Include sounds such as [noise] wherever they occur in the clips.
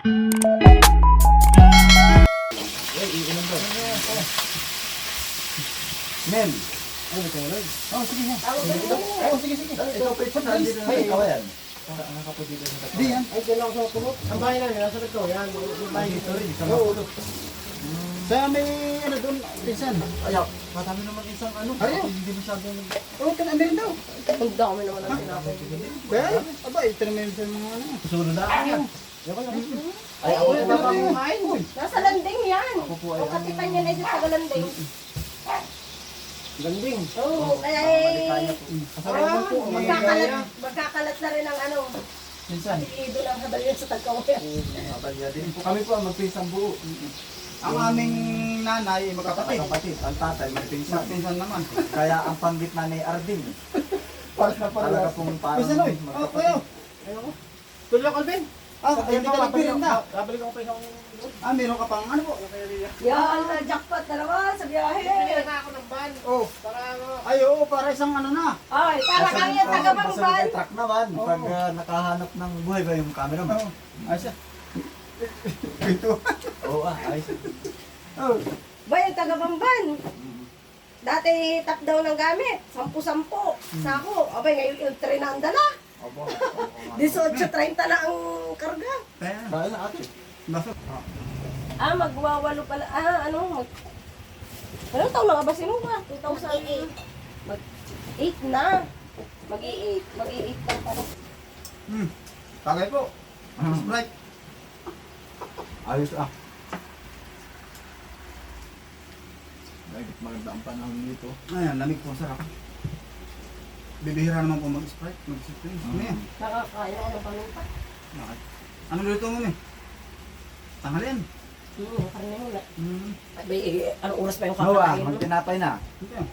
Mel. Ano ito ulit? Oh, sige nga. Oh, sige, sige. Ikaw ito. Ay, ikaw yan. Di yan. Ay, dyan ako sa pulot. Ang bahay namin, nasa ito. Yan, yung bahay dito rin. Sa Oo. pulot. Sa may ano doon, pinsan. Ayaw. Matami naman isang ano. Ayaw. Hindi masyadong... Oh, kan meron daw. Ang dami naman ang tinapay. Kaya, aba, ito na meron sa mga ano. Susunod na ako. Ay, ako na lang kumain. Nasa landing yan. Ako po ay Ang katipan niya na dito sa landing. Ganding. Oo, kaya eh, magkakalat, magkakalat na rin ang ano. Pinsan. Idol ang habal yun sa tagkawayan. Mabalya din po. Kami po ang magpinsang buo. Ang aming nanay, magkapatid. Kapatid. Ang tatay, magpinsan. Pinsan naman. Kaya ang panggitna ni Arding. Paras na Talaga paras. pong parang Pinsan, oy. Oh, kayo. Tuloy ako, Alvin. Ah, ay, hindi ka nagpirin na. Babalik ako pa isang... Ah, meron ka pang ano po? Yan, na jackpot na naman sa biyahe. na ako ng van. Oh. Para ano... Ay, oo, para isang ano na. Ay, para kang yung taga-bangban. truck naman. Pag ah, nakahanap ng buhay ba yung camera mo? Oo. Ay, siya. [laughs] Ito. Oo ah, ayos. Oh. Ba yung taga-bangban? Dati top down ng gamit, sampu-sampu. Sako, abay ngayon yung train na. Opo. 18.30 na ang karga. Kaya, Dahil na ate. basta. Ah, magwawalo pala. Ah, ano, mag... Anong taon na nga ba si Nuba? 2008. Mag 8 na. Mag-i-8. Mag-i-8 pa pala. Hmm. Tagay po. Sprite. Ayos ah. Bakit maganda ang panahon nito? Ayan, lamig po, sarap. Bibihira naman po mag-sprite, mag-sprite. Ano yan? Nakakaya ko ng palupa. Bakit? Ano luto mo eh? Tanghalian. Hmm, karne mo na. Hmm. Abay, eh, anong oras pa yung Oo ah, kakakain mo? magtinapay na. Yan.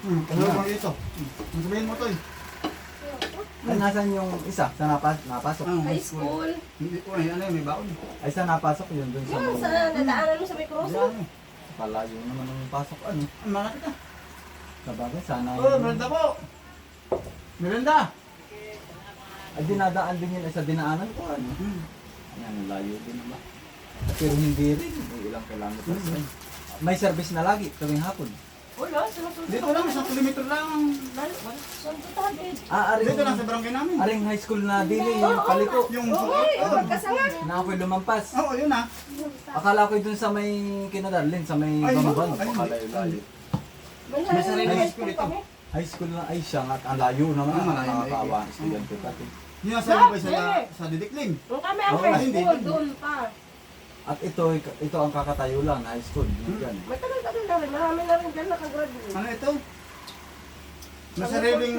Hmm, ano mo ito? Hmm. Ang sabihin mo to eh. Ay, nasan yung isa? Sa napas napasok? Ah, High school. Hindi po eh, ano yun, may baon. Ay, sa napasok yun dun sa Yun, sa nadaanan mo sa may crossing. Yan eh. Palayo naman ang pasok. Ano? Ang malapit na. Sa bagay, sana Oh, merenda po. Merenda. Ay, dinadaan din yun sa dinaanan ko. Ano? Hmm. Ayan, ang layo din naman. Pero hindi rin. May ilang kilometers. eh. May service na lagi tuwing hapon. Wala, sinusunod. Dito lang, isang kilometro lang. ang layo. Sunod tayo. Ah, aring, Dito lang sa barangay namin. aring high school na dili, yung paliko. Yung magkasama. Na ako'y lumampas. Oo, yun ah. Akala ko dun sa may kinadarlin, sa may Ay, bamban. Akala yung layo. May sarili high school ito. High school na ay siya at ang layo naman. Ah, Ang malayo, nakakawa ang estudyante pati. Yun ang sabi sa, sa didikling. Nung kami ang Oo, high hindi, school, doon pa. At ito, ito ang kakatayo lang, high school. Yan. Matagal-tagal na rin. Marami na rin dyan nakagraduate. Ano ito? Masariling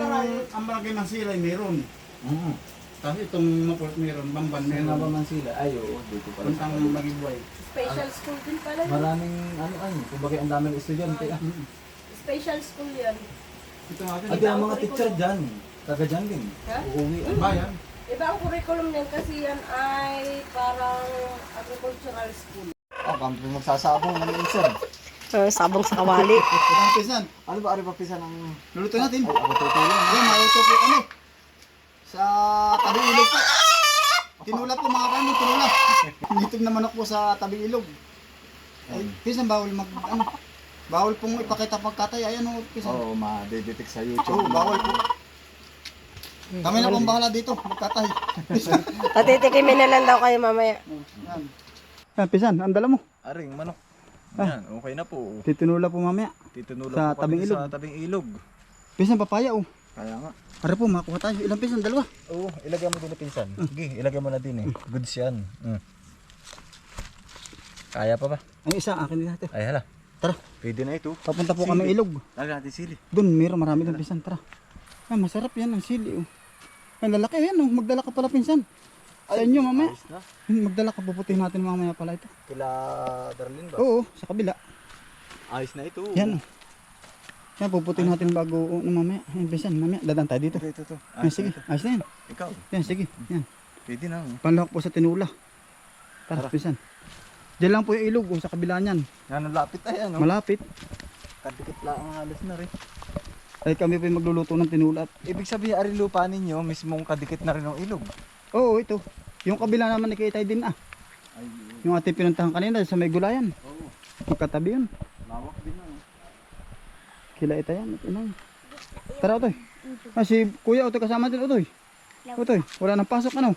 ang barangay Mansila ay meron. Mm. Tapos itong mapulot meron, bamban Meron na ba meron. man sila? Ay, oo, dito pala. Puntang Magibuay. Special school din pala yun. Maraming, ano ay, kumbaga ang daming estudyante. Ah. Special school yan. Ito nga At yung mga teacher dyan, taga dyan din. Ha? Uuwi. Ang bayan. Iba ang curriculum niyan kasi yan ay parang agricultural school. Oh, kami magsasabong ng insan. sabong sa kawali. [laughs] Ang pisan. Ano ba, ari pa pisa ng... Luluto natin. Ay, ako tutulong. Ayan, maluto po kami. Sa tabing ilog po. Tinula po mga kami, tinula. Nitog na manok po sa tabing ilog. Ay, pisan bawal mag, ano, bawal pong ipakita pagkatay. Ayan o, pisan. Oo, oh, ma-detect sa Oo, YouTube. bawal po. Kami na pong bahala dito, magkatay. Tatitikimin [laughs] na lang daw kayo mamaya. Yan. Yan, pisan, ang dala mo. Aring, manok. Yan, okay na po. Titinula po mamaya. Titinula Sa po kami tabing ilog. sa tabing ilog. Pisan, papaya oh. Kaya nga. Para po, makuha tayo. Ilang pisan? Dalawa. Oo, ilagay mo din pinsan. Sige, ilagay mo na din eh. Goods yan. Mm. Kaya pa ba? Ang isa, akin din natin. Ay, hala. Tara, Pwede na ito. papunta po kami Sili. ilog. Lagyan natin sili. Doon, meron marami doon pisan. Tara. Ay, masarap yan ang sili oh. Ay, lalaki yan oh. Magdala ka pala pinsan. Sa inyo mamaya. Ayos na. Magdala ka, puputihin natin mamaya pala ito. Kila Darlene ba? Oo, sa kabila. Ayos na ito. Yan oh. Yan, puputihin natin bago ano, mamaya. Yan, pinsan, mamaya. Dadaan tayo dito. Ito, ito, ito. Yan, Ayos sige. ito. Ayos na yan. Ikaw. Yan, sige. Yan. Pwede na. oh. Panlahok po sa tinula. Tara, pinsan. Diyan lang po yung ilog oh, sa kabila niyan. Yan ang lapit ay ano. Malapit. Kadikit lang ang halos na rin. Ay kami po yung magluluto ng tinula. Ibig sabihin, ari lupa ninyo, mismong kadikit na rin ng ilog. Oo, ito. Yung kabila naman nakikita din ah. Ay, Yung ating pinuntahan kanina sa may gulayan. oo. Magkatabi yun. Lawak din na. Kila ita yan. At inay. Tara, Otoy. Ah, si Kuya Otoy kasama din, Otoy. Otoy, wala nang pasok, ano?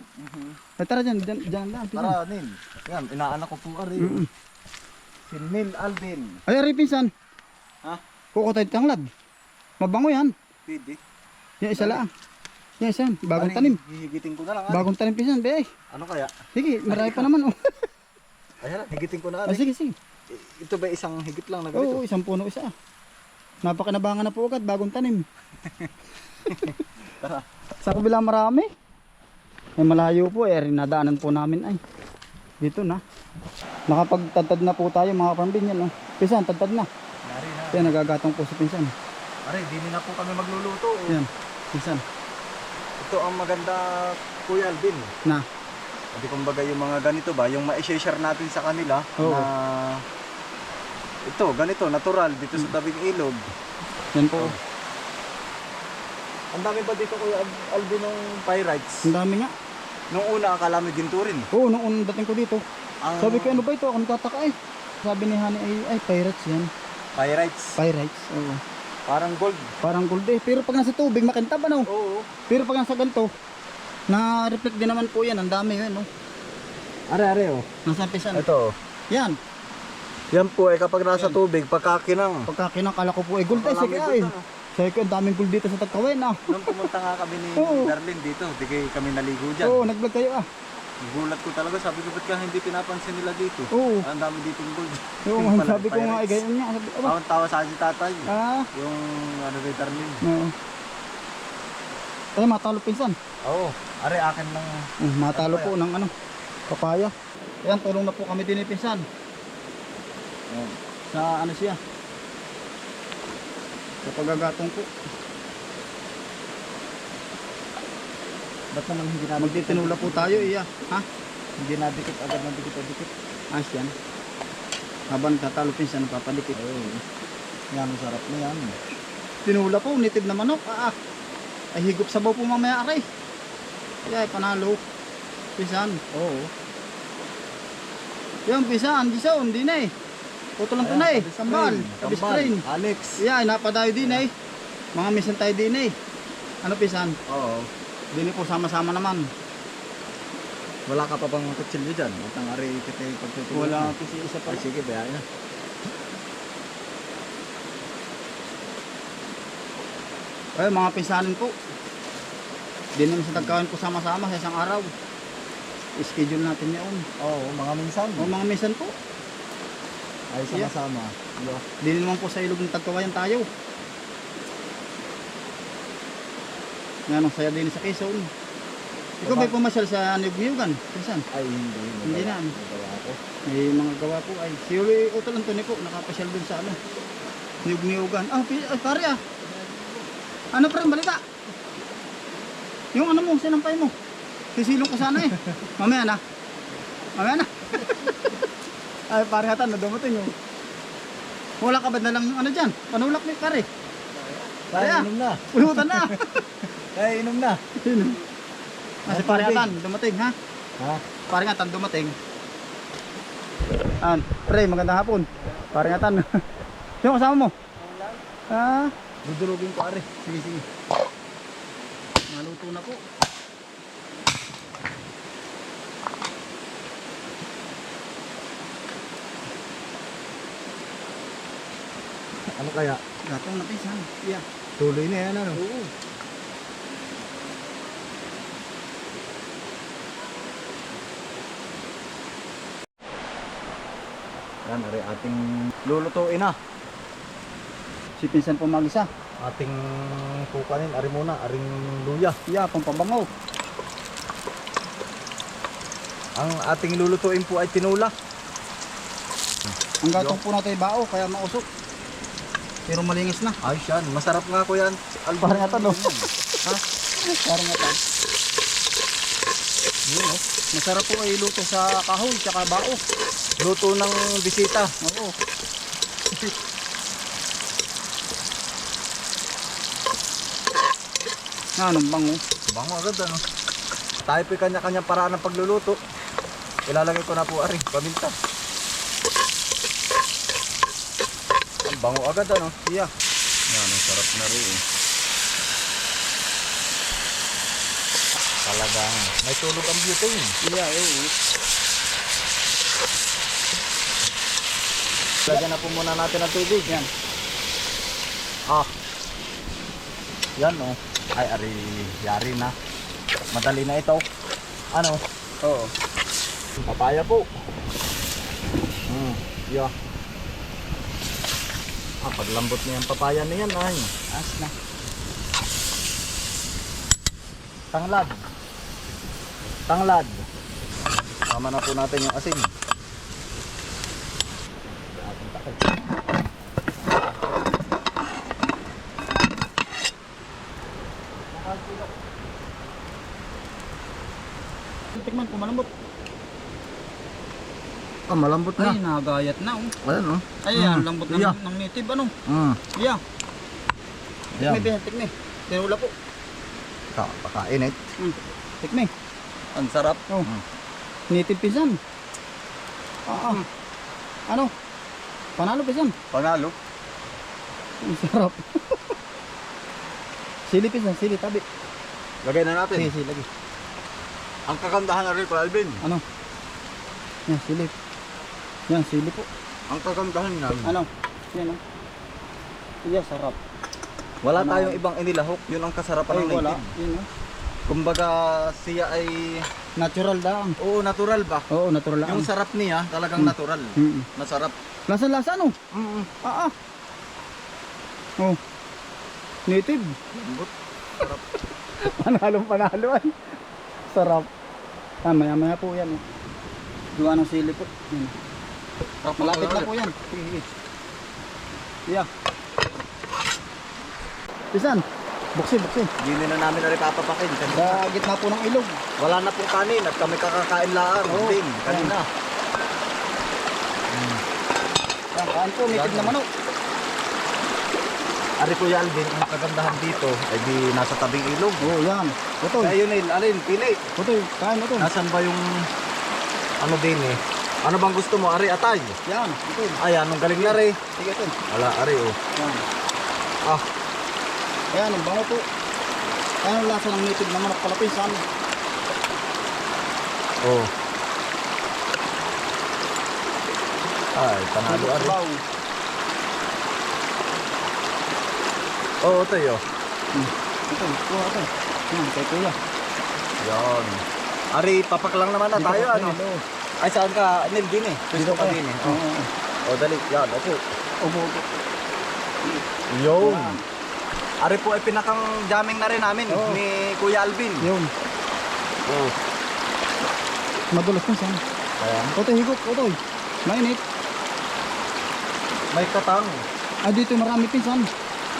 Ay, tara dyan, dyan, dyan lang. pinsan. Tara, Nin. Yan, inaanak ko po ari. Mm-mm. Si Nil Alvin. Ay, ari, pinsan. Ha? Kuko tayo tanglad. Mabango yan. Pidi. Yan isa lang. Yan isa. Bagong Ari, tanim. Hihigitin ko na lang. ari. Bagong tanim, pinsan. Be, ay. Ano kaya? Sige, marami pa naman. Oh. Ayan, higitin ko na. Ah, Ari. sige, sige. I- Ito ba isang higit lang na Oo, ganito? isang puno isa. Napakinabangan na po agad, bagong tanim. Tara. [laughs] Sa kabila marami. May malayo po, eh, rinadaanan po namin ay. Dito na. Nakapagtadtad na po tayo mga pambin yan. Oh. Pinsan, tadtad na. Ari na. Yan, nagagatong po si Pinsan. Ari, di na po kami magluluto. Yan, Pinsan. Ito ang maganda, Kuya Alvin. Na, Hindi kumbaga yung mga ganito ba, yung ma-share natin sa kanila Oo. na ito, ganito, natural dito sa tabing ilog. yan po. Ang dami ba dito Kuya Al- Alvin ng pyrites? Ang dami nga. Nung una akala mo ginto rin. Oo, nung unang dating ko dito. Ang Sabi ko, ano ba ito? Ako nagtataka eh. Sabi ni Hani ay, ay, pirates yan. pyrites, Pirates, oo. parang gold. Parang gold eh. Pero pag nasa tubig, makintab ano? Oo. Pero pag nasa ganito, na-reflect din naman po yan. Ang dami yun, no? Are, are oh. Nasa pisan. Ito. Yan. Yan po eh kapag nasa tubig, pagkakinang. Pagka kinakala ko po, eh, gold eh. Sige ay. Ko, ang daming gold dito sa Tagkawen ah. Nung pumunta nga kami ni Oo. Darlene dito, di kayo kami naligo dyan. Oo, nag-vlog kayo ah. Gulat ko talaga, sabi ko, ba't ka hindi pinapansin nila dito? Oo. Ang dami ditong gold. [laughs] Oo, Yung ang pala, sabi ko nga, eh, pirates. ganyan nga. Sabi, aba, Tawang tawa sa akin si tatay. ah, Yung ano kay Darlene. oo. Eh, matalo pinsan. Oo. Are, akin lang. Uh, matalo po ng ano, papaya. Ayan, tulong na po kami din ni pinsan. Sa ano siya? Sa pagagatong po. Ba't naman hindi natin Magtitinula po tayo, iya. Ha? Hindi nadikit agad ng dikit-dikit. Ayos yan. Habang tatalo pinsan, papadikit. Oo. Yan, ang sarap na yan. Tinula po, nitid na manok. Ah, ah. Ay, higop sabaw po mamaya aray. Kaya, panalo. Pinsan. Oo. Yan, pinsan. Di sa, hindi na eh. Puto lang to na eh. Sambal. Kabis train. Alex. Yeah, napadayo din eh. Mga misan tayo din eh. Ano pisan? Oo. Din po sama-sama naman. Wala ka pa bang kutsilyo dyan? Ang ari kita yung pagtutulog. Wala mo. kasi isa pa. Ay, sige, bayain na. Ay, mga pinsanin po. Di naman sa tagkawan po sama-sama sa isang araw. Schedule natin yun. Oo, mga minsan. O mga misan po. Ay, sama-sama. Yo. Di naman po sa ilog ng tagkawayan tayo. Nga nung saya din sa Quezon. Ikaw may pumasyal sa Nibuyugan. Pinsan. Ay, hindi. Hindi na. Nagawa ko. May mga gawa po ay. Si Uli Utol Antonio po, nakapasyal dun sa ano. Niyog-niyugan. Ah, ay, pare ah. Ano pre, balita? Yung ano mo, sinampay mo. Sisilong ko sana eh. [laughs] Mamaya na. Mamaya na. [laughs] ay, pare hatan, na dumating yung. Wala ka ba na lang ano dyan? Panulak ni pare. Kaya Kaya. inom na. Pulutan na. [laughs] Kaya inom na. [laughs] Kasi pare hatan, dumating ha. Ha? Pare hatan, dumating. An, pre, magandang hapon. Pare hatan. [laughs] Yung kasama mo? Ah, Dudurugin ari. Sige, sige. Naluto na po. Ano kaya? Gatong na pisan. Yeah. Tuloy na yan, ano? Oo. Yan, ari ating lulutuin na. Si pinsan po mag-isa. Ating kukanin, ari muna, aring luya. Yeah, pampabango. Ang ating lulutuin po ay tinula. Ang gatong po natin ay bao, kaya mausok. Pero malingis na. Ayos yan, masarap nga ko yan. Alvin. Parang nga tanong. Ha? Parang nga tan. Yun, oh. Masarap po ay luto sa kahoy, tsaka bao. Luto ng bisita. Oo. [laughs] Na, anong bango? Bango agad ano. Tayo po kanya-kanya paraan ng pagluluto. Ilalagay ko na po ari, paminta. Bango agad ano? Iya. Yan, ang sarap na rin. eh. Talagang may tulog ang butane. Iya, eh. Lagyan na po muna natin ang tubig. Yan. Ah. Yan oh. Ay, ari, yari na. Madali na ito. Ano? Oo. Papaya po. Hmm, yeah. Paglambot niya ang papaya na yan ay. As na. Tanglad. Tanglad. Tama na po natin yung asin. Tikman ko malambot. Ah, malambot Ay, nagayat na. Oh. Ayan oh. Ay, Mm. lambot ng, Iya. ng native. Ano? Mm. Yeah. Yan. Tikme, Ben. Tikme. Tinula po. Ka pakainit. Tikme. Ang sarap. Oh. Mm. Native pisan. Ah, ah. Ano? Panalo pisan. Panalo. Ang sarap. [laughs] sili pisan, sili tabi. Lagay na natin. Sige, sili lagi. Ang kagandahan na rin Alvin. Ano? Yan, sili. Yan, sili po. Ang kagandahan niya. Ano? Yan, oh. Yeah, sarap. Wala Ano? tayong ibang inilahok. Yun ang kasarapan Ay, ng wala. native. Yun, oh. Kumbaga siya ay Natural daang. oo natural ba? Oo, natural lang. Yung sarap niya talagang Mm. natural. Mm. Masarap. Lasa-lasa, no? Mm. Ah, ah. Oh. Native. Lambot. [laughs] Panalong panalo ay. Sarap. Ah, maya maya po yan. Oh. Gawa ng sili po. Yan. Malapit na po yan. Yeah. Pisan. Buksi, buksi. Hindi na namin na rin papapakin. Sa gitna po ng ilog. wala na pong kanin at kami kakakain laang. Oo. Din, kanina. Yan, kaan po. Native Yan. na manok. Ari Kuya Alvin, ang kagandahan dito ay di nasa tabing ilog. Oo, yan. Utoy. Kaya yun alin, pili. Utoy. Kain utoy. Nasaan ba yung ano din eh? Ano bang gusto mo? Ari, atay. Yan. Utoy. Ay, anong galing na rin. Sige, utoy. Wala, ari oh. Yan. Ah, Ayan, ang bango po. Ayan ang lasa ng native na manok pala pinsan. oh. Ay, panalo ari. Wow. Oo, oh, tayo. Ito, kuha ito. Yan, kay kuya. Yan. Ari, papak lang naman na tayo, pa ano? Ay, saan ka? Nil, din eh. Gusto ka din eh. Oo, Oh. oo. oh, dali. Yan, opo. Opo. Yun. Ari po ay pinakang jamming na rin namin Oo. ni Kuya Alvin. Yun. Oh. Madulas na siya. Kaya, Otoy, higop, otoy. Mainit. may katang. Ah, dito marami pinsan.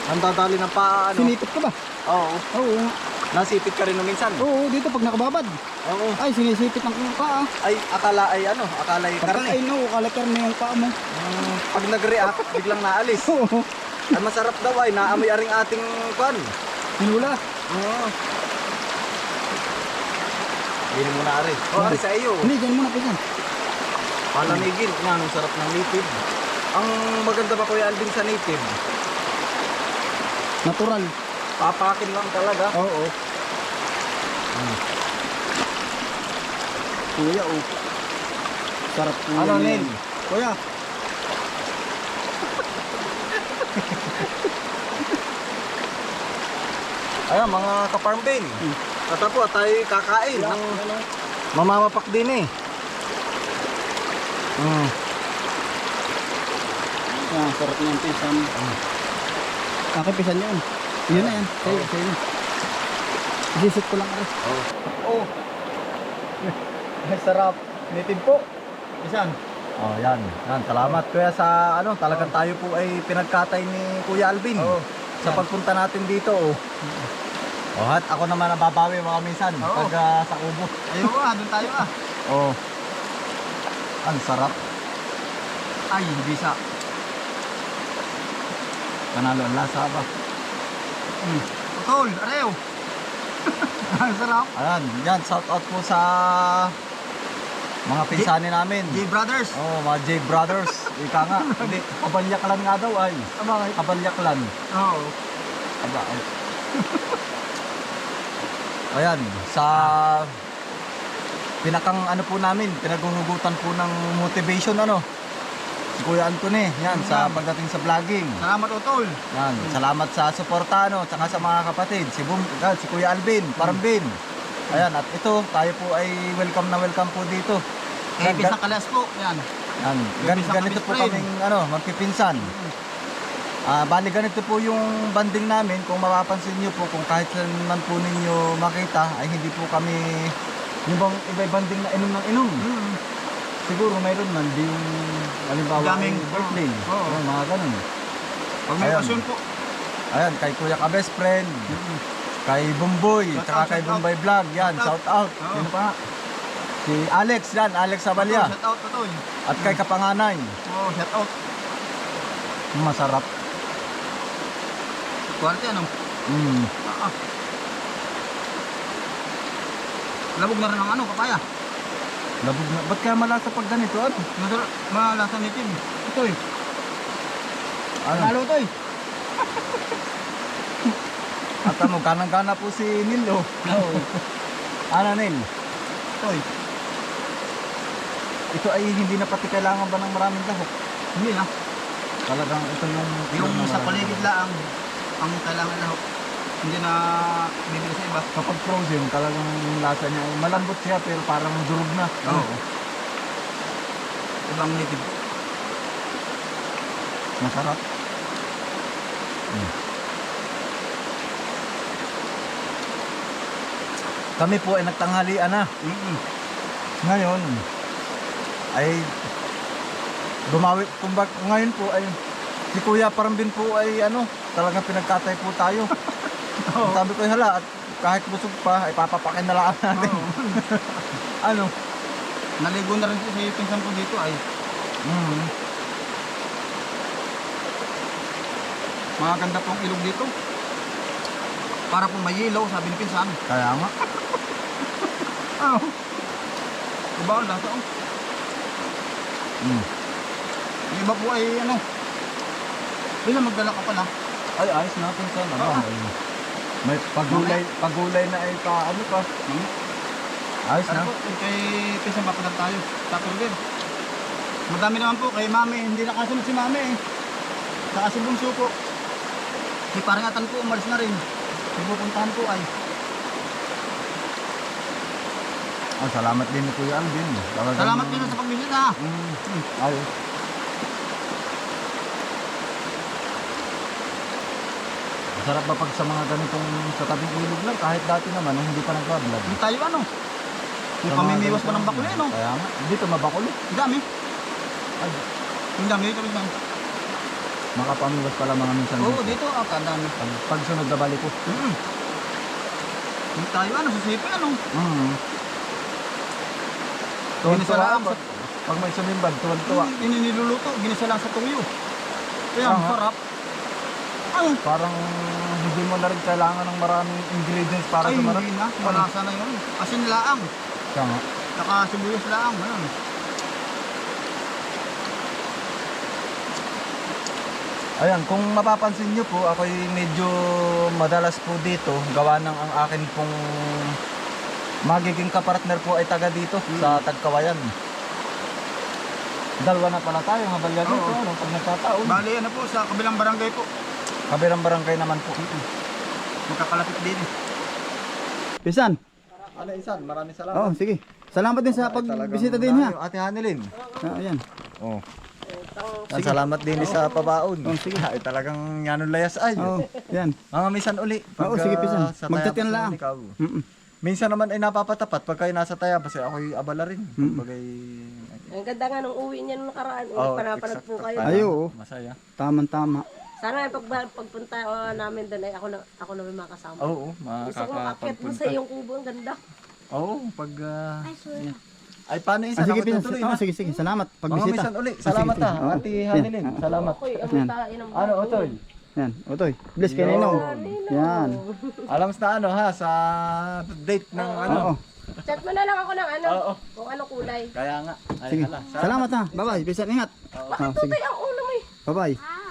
Ang dadali ng paa, ano? Sinipit ka ba? Oo. Oo, nga. Nasipit ka rin nung minsan. oo, dito pag nakababad. Oo. Ay, sinisipit ng paa. Ay, akala ay ano, akala ay Pagka karne. ay no, kala karne yung paa mo. Mm, pag nag-react, biglang naalis. [laughs] Oo, Ay, masarap daw ay, naamoy aring ating kwan. hinula. Oo. Hindi mo na ari. O, ari sa iyo. Hindi, dyan muna pinsan. Palamigin. Yan, ang sarap ng native. Ang maganda ba Kuya Alvin sa native? Natural. Papakin lang talaga. Oo. Mm. Kuya, oh. Sarap po. Ano, yan. Nel? Kuya. Ayan, mga ka-farm bin. Mm. At ako, tayo kakain. Oh. mamamapak din eh. Mm. Yan, sarap niyan pinsan. Mm. Akin pinsan yun. Yun na yan. Sa'yo, sa'yo na. Isisip ko lang aras. Oh. Oh. Ay, sarap. Native po. Pisan. Oh, yan. Yan, salamat kuya sa ano, talagang tayo po ay pinagkatay ni Kuya Alvin. Oo. Sa Yan. pagpunta natin dito, oh. Oh, at ako naman nababawi mga minsan Oo. pag ah, sa kubo. Ayun ah, doon tayo ah. Oh. Ang sarap. Ay, hindi sa. Panalo ang lasa ba? Mm. Putol, arew. Ang sarap. Ayan, yan, shout out po sa Mga pinsani namin. J Brothers. Oh, mga J Brothers. Ika nga. [laughs] Hindi, kabalyaklan nga daw ay. Bakit? Kabalyaklan. Oo. Aba, ay. Ayan, sa pinakang ano po namin, pinaghuhugutan po ng motivation ano. Kuya Anthony, yan, sa pagdating sa vlogging. Salamat Utol. Yan, salamat sa suporta no, tsaka sa mga kapatid, si Boom, ah, si Kuya Alvin, Parambin. Ayan, at ito, tayo po ay welcome na welcome po dito. Eh, Yan, Pisang Kalas po. Yan. yan, gan, ganito po kabisprade. kaming ano, magpipinsan. Ah, bali ganito po yung banding namin. Kung mapapansin niyo po, kung kahit saan man po ninyo makita, ay hindi po kami yung bang iba banding na inom ng inom. Mm. Siguro mayroon man, di yung halimbawa Daming- yung birthday. Oo. Yung mga ganun. Pag may Ayan. okasyon po. Ayan, kay Kuya ka best friend, kay Bumboy, Shout tsaka out, kay shout Bombay Vlog, yan, Shout shout out. Oo. Sino pa? Si Alex, yan, Alex Sabalya. Shout out Utol. At kay Kapanganay, Oo, shout out. masarap. Quality ano? Mm. Ah, ah. Labog na rin ang ano, papaya. Labog na. Ba't kaya malasa pag ganito? Ano? Masarap, malasa nitin. Ito eh. ano? Lalo ito eh. At ano, ganang-gana po si Nilo. Oo. Ano Nil? Ito eh. Ito ay hindi na pati kailangan ba ng maraming lahok? Hindi na. Talagang ito yung... Yung yung sa paligid lang, ang kailangan lahok. Hindi na bibili sa iba. Kapag frozen, talagang yung lasa niya, malambot siya pero parang durog na. Oo. Ibang native. Masarap. Mm. Kami po ay nagtanghalian na. Mm-mm. Ngayon, ay bumawi, kumbag, ngayon po ay si Kuya Parambin po ay ano, talagang pinagkatay po tayo. [laughs] Sabi ko, hala, at kahit busog pa, ay papapakin na lang natin. Oo. [laughs] ano? Naligo na rin si pinsan ko dito ay Mm. mga ganda pong ilog dito. Para po may ilaw, sabi ni pinsan. Kaya nga. [laughs] Oo. Diba ang lasa oh. Mm. Yung iba po ay ano. Bila magdala ka pala. Ay, ayos natin sa ano. ay, may pagulay, pagulay na ay pa, ano pa. Hmm? Ayos Ano na. po, yung kay pinsan papadal tayo. Tapos din. Madami naman po kay mami. Hindi nakasunod si mami eh. Saka si Bunso po. Si Parangatan po umalis na rin. Pupuntahan po ay. Ah, salamat din ni Kuya Alvin. Talagang- Salamat din sa pagbisita. Mm. Ayos. Masarap ba pag sa mga ganitong sa tabing ilog lang kahit dati naman nung hindi pa nagbablog. Hindi tayo ano. Yung Sa mga pamimiwas pa ng ganitong- bakuli no. Kaya nga, dito mabakuli. Ang dami. Ay, Ang dami dito minsan. makapamiwas pala mga minsan. Oo, dito. dito ah, ang dami. Pag, pag sunod na balik ko. Mm. Hindi tayo ano, susipi ano. Mm. Ginisa Tuwan-tuwa lang ako. sa- Pag may sumimbag, tuwan-tuwa. Yung ininiluluto, ginisa lang sa tuyo. Kaya ang Ah. sarap. Parang hindi mo na rin kailangan ng maraming ingredients para Ay, sumarap. hindi na. Malasa na yun. Asin laang. Nga. Saka sibuyas laang. Ayun. Ayan, kung mapapansin nyo po, ako'y medyo madalas po dito. Gawa ng ang akin pong magiging kapartner po ay taga dito sa Tagkawayan. Dalawa na pala tayo, habal yan Oo. ito, ano, pag nagkataon. Bali, ano po, sa kabilang barangay po. Kabilang barangay naman po. Magkakalapit din. Pisan. Ano isan, maraming salamat. Oo, sige. Salamat din sa pagbisita din ha. Ate Hanilin. Ah, ayan. Oh. Salamat din sa pabaon. Oh, sige. Ay, talagang yanon layas ay. Oo, yan. Mga minsan uli. Oo, sige, ah, pisan. sa Magtatiyan lang. ikaw. Mm-mm. Minsan naman ay napapatapat pag kayo nasa tayabas ay ako'y abala rin. Mm. Pag ay... Ang ganda nga nung uwi niya nung nakaraan. Oh, Oh, Panapanag po exact. kayo. Ay, oo. Masaya. oh. Sana pag pagpunta uh, namin doon ay ako na ako na may makasama. Oo, Gusto ko makakit mo sa makakapagpunta. iyong kubo. Ang ganda. Oo, pag... ah, yan. Ay, paano yun? Ah, sige, Salamat na tuloy Oo, na. sige, sige. Salamat. Pagbisita. minsan uli. Ah, Salamat ha, Oo. Ate Yan. Hanilin. Ah, Salamat. Ako'y Yan. amuntain ng Ano, Otoy? Yan, Otoy. Bless kay Ninong. Yan. Alam na ano ha, sa date ng ano. Oo. Chat mo na lang ako ng ano, Oo. kung ano kulay. Kaya nga. Ay, Sige. hala. Salamat ha. Bye-bye. Bisan ingat. Oo. Ah, sige. Tutoy ang ulo mo eh. Bye-bye. Ah,